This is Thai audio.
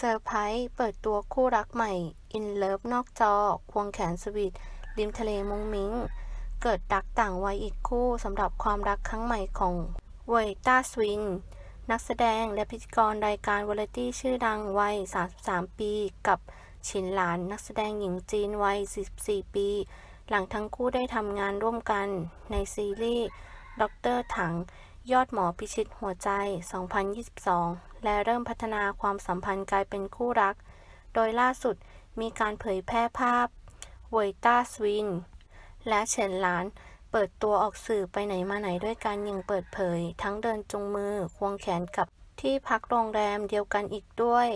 เซอร์ไพรส์เปิดตัวคู่รักใหม่ อินเลิฟนอกจอ ควงแขนสวีทริมทะเลมุ้งมิ้งเกิดรักต่างวัยอีกคู่สำหรับความรักครั้งใหม่ของเวยต้าสวินนักแสดงและพิธีกรรายการวาไรตี้ชื่อดังวัย 33 ปี กับฉินหลานนักแสดงหญิงจีนวัย44ปี หลังทั้งคู่ได้ทำงานร่วมกันในซีรีส์ด็อกเตอร์ถัง ยอดหมอพิชิตหัวใจ 2022 และเริ่มพัฒนาความสัมพันธ์กลายเป็นคู่รัก โดยล่าสุดมีการเผยแพร่ภาพเวยต้าสวิน และเฉินหลาน เปิดตัวออกสื่อไปไหนมาไหนด้วยกันอย่างเปิดเผย ทั้งเดินจุงมือ ควงแขนกับที่พักโรงแรมเดียวกันอีกด้วย